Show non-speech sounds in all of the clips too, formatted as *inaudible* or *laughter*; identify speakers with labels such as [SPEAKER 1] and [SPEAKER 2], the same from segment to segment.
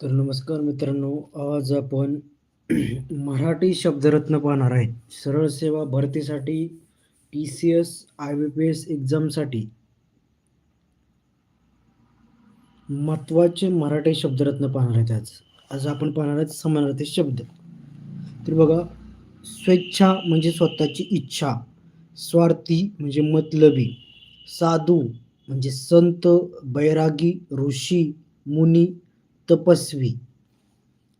[SPEAKER 1] तर नमस्कार मित्रांनो आज आपण *clears throat* मराठी शब्दरत्न पाहणार आहे. सरळ सेवा भरतीसाठी T C S I B P S एक्झामसाठी महत्त्वाचे मराठी शब्दरत्न पाहणार आहेत आज. आज आपण पाहणार आहेत समानार्थी शब्द. तर बघा स्वेच्छा म्हणजे स्वतःची इच्छा स्वार्थी म्हणजे मतलबी साधू म्हणजे संत बैरागी ऋषी मुनी तपस्वी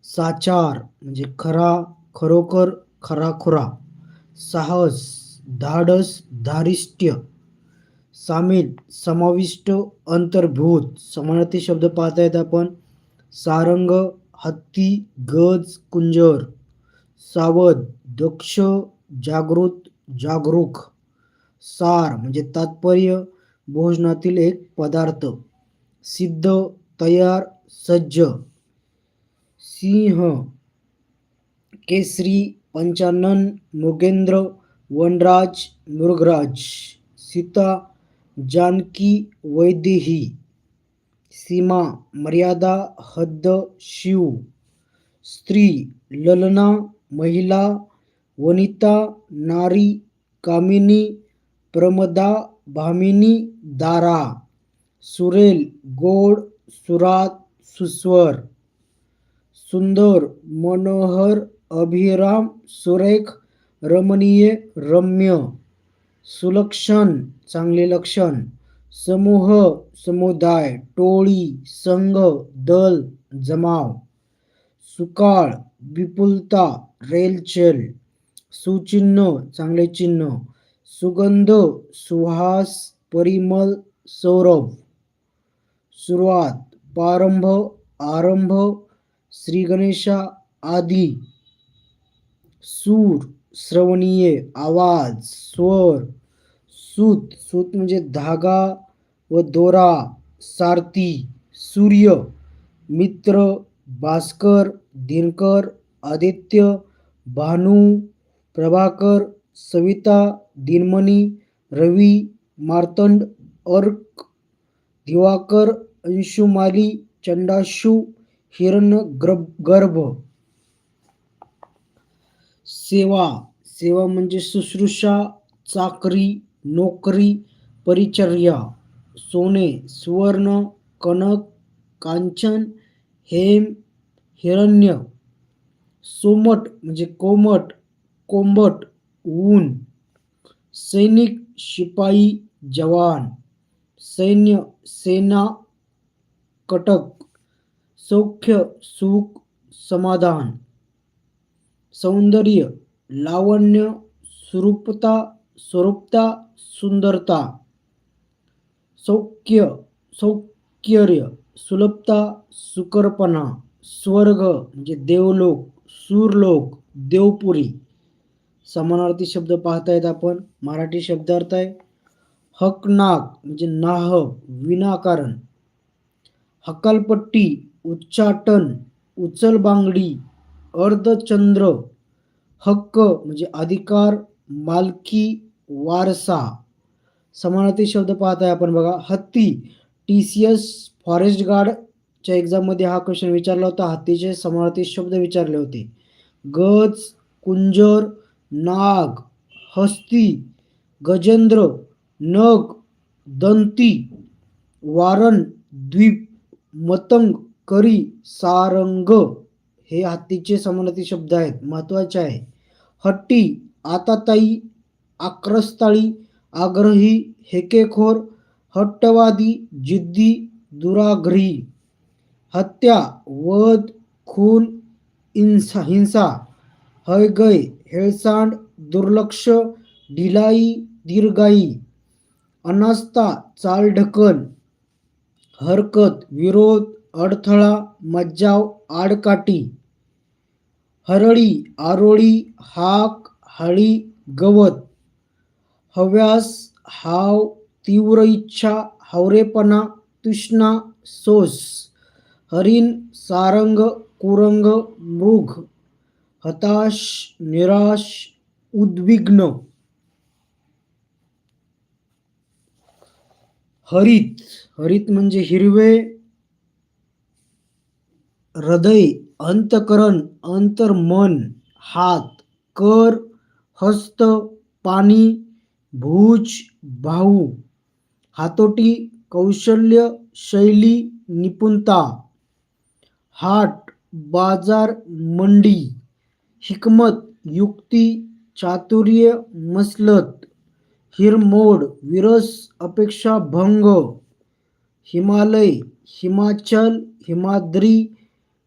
[SPEAKER 1] साचार म्हणजे खरा खरोखर खराखुरा साहस धाडस धारिष्ट्य सामील समाविष्ट अंतर्भूत समानार्थी शब्द पाहता येत आपण. सारंग हत्ती गज कुंजर सावध दक्ष जागृत जागरूक सार म्हणजे तात्पर्य भोजनातील एक पदार्थ सिद्ध तयार सज्ज सिंह केसरी पंचानन मृगेंद्र वनराज मृगराज सीता जानकी वैदेही सीमा मर्यादा हद्द शिव स्त्री ललना महिला वनिता नारी कामिनी प्रमदा भामिनी दारा सुरेल गोड सुरात सुस्वर सुंदर मनोहर अभिराम सुरेख रमणीय रम्य सुलक्षण चांगले लक्षण समूह समुदाय टोळी संघ दल जमाव सुकाळ विपुलता रेलचेल सुचिन्ह चांगले चिन्ह सुगंध सुहास परिमल सौरभ सुरुवात प्रारंभ आरंभ श्री गणेशा आदी. सूर श्रवणीय आवाज स्वर सूत. सूत म्हणजे धागा व दोरा सारथी सूर्य मित्र भास्कर दिनकर आदित्य भानू प्रभाकर सविता दिनमणी रवी मार्तंड अर्क दिवाकर अंशुमाली चंडाशु हिरण्य गर्भ सेवा. सेवा म्हणजे शुश्रूषा चाकरी नोकरी परिचर्या. सोने सुवर्ण कनक कांचन हेम हिरण्य. सोमट म्हणजे कोमट कोंबट ऊन. सैनिक शिपाई जवान. सैन्य सेना कटक सौख्य सुख समाधान. सौंदर्य लावण्य सुरूपता स्वरूपता सुंदरता. सौख्य सौख्यर्य सुलभता सुकरपणा. स्वर्ग म्हणजे देवलोक सूरलोक देवपुरी. समानार्थी शब्द पाहतायत आपण. मराठी शब्दार्थ आहे. हकनाक म्हणजे नाह विनाकारण. हकालपट्टी उच्चाटन उचलबांगडी अर्धचंद्र हक्क म्हणजे अधिकार मालकी वारसा. समानार्थी शब्द पाहताय आपण बघा. हत्ती टी सी एस फॉरेस्ट गार्डच्या एक्झाममध्ये हा क्वेश्चन विचारला होता. हत्तीचे समानार्थी शब्द विचारले होते. गज कुंजर नाग हस्ती गजेंद्र नग दंती वारण द्वीप. मतंग करी सारंग हे हत्तीचे समानार्थी शब्द आहेत महत्त्वाचे आहे. हट्टी आताताई आक्रस्ताळी आग्रही हेकेखोर हट्टवादी जिद्दी दुराग्रही. हत्या वध खून हिंसा हिंसा. हयगय हेळसांड दुर्लक्ष ढिलाई दीर्घाई. अनास्था चालढकल. हरकत विरोध अडथळा मज्जाव आडकाठी. हरळी आरोळी हाक हळी गवत. हव्यास हाव तीव्र इच्छा हावरेपणा तृष्णा सोस. हरिण सारंग कुरंग मृग. हताश निराश उद्विग्न. हरित हरित म्हणजे हिरवे हृदय अंतकरण अंतर्मन हात कर हस्त पाणी भुज भाऊ हातोटी कौशल्य शैली निपुणता हाट बाजार मंडी हिकमत युक्ती चातुर्य मसलत हिरमोड विरस अपेक्षा भंग हिमालय हिमाचल हिमाद्री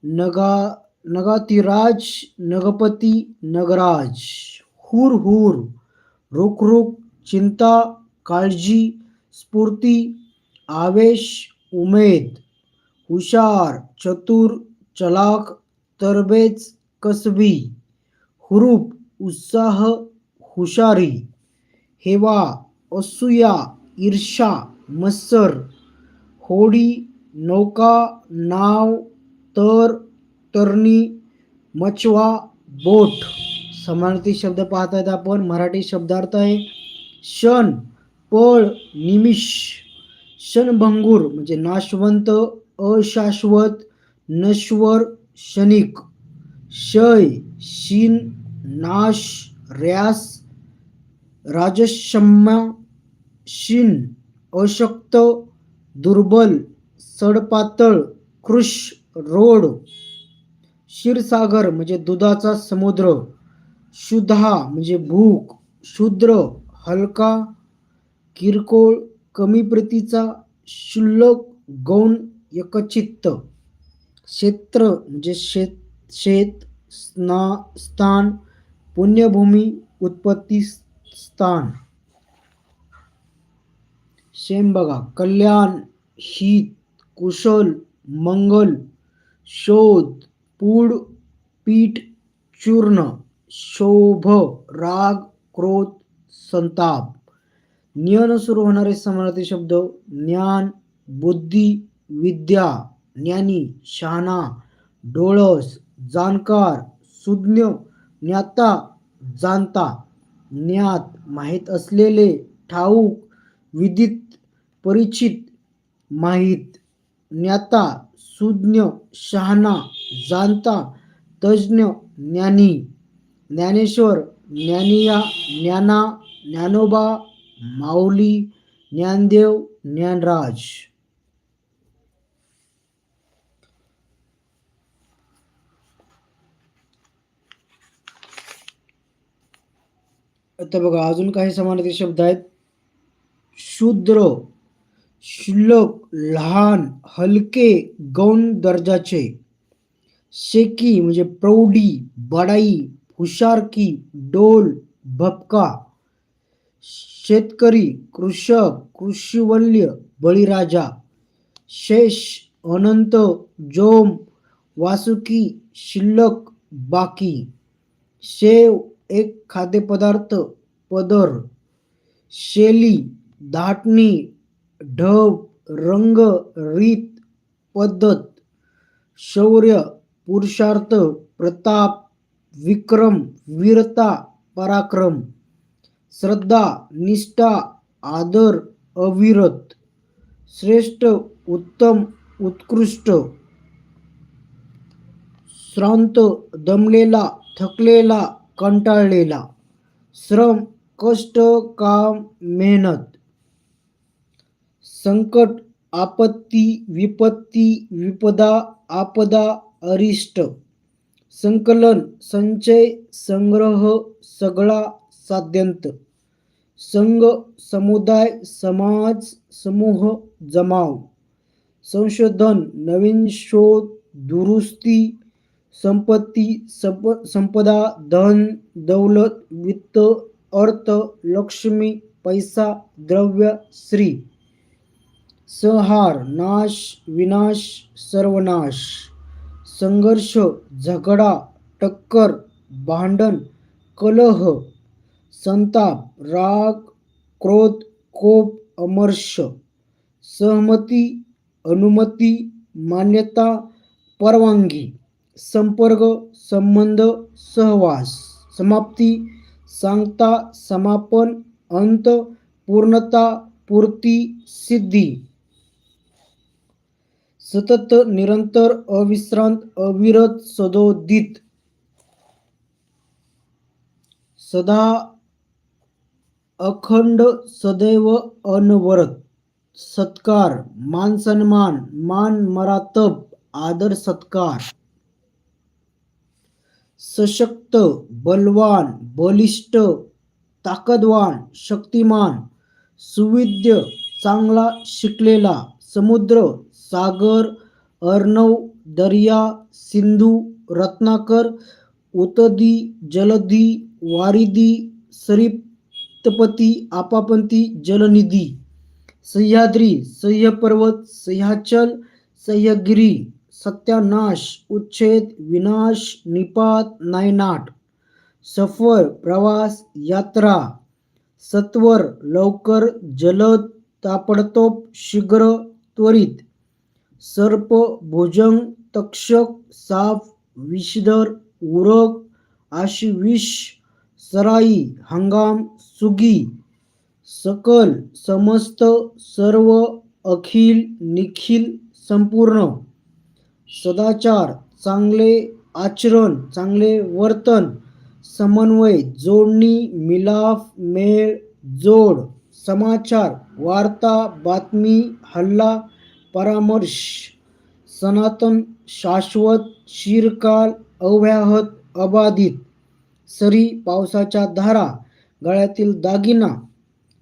[SPEAKER 1] नगा नगातिराज नगपती नगराज हुर हुर रुक रुक चिंता काळजी स्फूर्ती आवेश उमेद हुशार चतुर चलाक तरबेज कसबी हुरूप उत्साह हुशारी. हेवा असूया ईर्षा मत्सर होडी नौका नाव तर तरणी मचवा बोट. समानार्थी शब्द पाहतायत आपण. मराठी शब्दार्थ आहे क्षण पळ निमिष. क्षणभंगूर म्हणजे नाशवंत अशाश्वत नश्वर क्षणिक. क्षय शीन नाश र्यास राजक्षम्य शिन अशक्त दुर्बल सडपातळ कृश रोड क्षीरसागर म्हणजे दुधाचा समुद्र शुद्धा म्हणजे भूक शूद्र हलका किरकोळ कमी प्रतीचा शुल्लक गौण एकचित्त क्षेत्र म्हणजे शेत शेत स्ना स्थान पुण्यभूमी उत्पत्ती स्थान सेम बघा कल्याण हित कुशल मंगल शोध पूड पीठ चूर्ण शोभ राग क्रोध संताप. ज्ञान सुरू होणारे समानार्थी शब्द ज्ञान बुद्धी विद्या ज्ञानी शहाणा डोळस जाणकार सुज्ञ ज्ञाता जाणता. ज्ञात माहीत असलेले ठाऊक विदित परिचित माहीत ज्ञाता सुज्ञ शहाणा जाणता तज्ज्ञ ज्ञानी ज्ञानेश्वर ज्ञानिया ज्ञाना ज्ञानोबा माऊली ज्ञानदेव ज्ञानराज. आता बघा अजून काही समानार्थी शब्द आहेत शूद्र, शुल्लक, लहान, हलके, गौण दर्जाचे शेकी म्हणजे प्रौढी, बडाई हुशारकी डोल, भपका। शेतकरी, कृषक, कृषिवल्य बळीराजा शेष, अनंत, जोम, वासुकी, शिल्लक, बाकी। शेव एक खाद्यपदार्थ पदर शैली धाटणी ढव रंग रीत पद्धत शौर्य पुरुषार्थ प्रताप विक्रम वीरता पराक्रम श्रद्धा निष्ठा आदर अविरत श्रेष्ठ उत्तम उत्कृष्ट श्रांत दमलेला थकलेला कंटाळलेला. श्रम कष्ट काम मेहनत. संकट आपत्ती विपत्ती विपदा आपदा अरिष्ट. संकलन संचय संग्रह सगळा साध्यंत. संघ समुदाय समाज समूह जमाव. संशोधन नवीन शोध दुरुस्ती संपत्ती सप संपदा धन दौलत वित्त अर्थ लक्ष्मी पैसा द्रव्य श्री संहार नाश विनाश सर्वनाश. संघर्ष झगडा टक्कर भांडण कलह संताप राग क्रोध कोप अमर्ष. सहमती अनुमती मान्यता परवानगी. संपर्क संबंध सहवास समाप्ती सांगता समापन अंत पूर्णता पूर्ती सिद्धी. सतत निरंतर अविश्रांत अविरत सदोदित. सदा अखंड सदैव अनवरत. सत्कार मान सन्मान मान मरातप आदर सत्कार. सशक्त बलवान बलिष्ठ ताकदवान शक्तिमान सुविद्य चांगला शिकलेला समुद्र सागर अर्णव दर्या सिंधू रत्नाकर उतदी जलधी वारिदी सरिप्तपती आपापंती जलनिधी सह्याद्री सह्यपर्वत सह्याचल सह्यगिरी सत्यानाश उच्छेद विनाश निपात नायनाट सफर प्रवास यात्रा सत्वर लवकर जलद तापडतोप शीघ्र त्वरित सर्प भोजंग तक्षक साप विषधर उरक आशिविष सराई हंगाम सुगी सकल समस्त सर्व अखिल निखिल संपूर्ण. सदाचार चांगले आचरण चांगले वर्तन समन्वय जोडणी मिलाफ मेळ जोड समाचार वार्ता बातमी हल्ला परामर्श सनातन शाश्वत शिरकाल अव्याहत अबाधित सरी पावसाच्या धारा गळ्यातील दागिना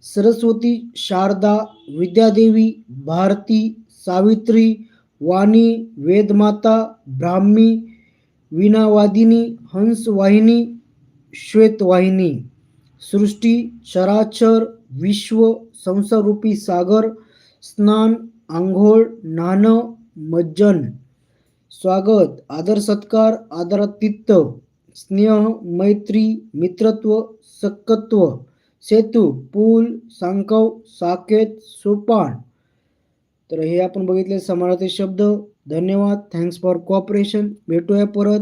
[SPEAKER 1] सरस्वती शारदा विद्यादेवी भारती सावित्री वाणी वेदमाता ब्राह्मी विनावादिनी हंसवाहिनी श्वेतवाहिनी सृष्टी चराचर विश्व संसारूपी सागर स्नान आंघोळ नाणं मज्जन. स्वागत आदर सत्कार आदरातिथ्य स्नेह मैत्री मित्रत्व सकत्व सेतू पूल सांकव साकेत सोपान. तर हे आपण बघितले समानार्थी शब्द. धन्यवाद. थँक्स फॉर कॉपरेशन भेटूया परत.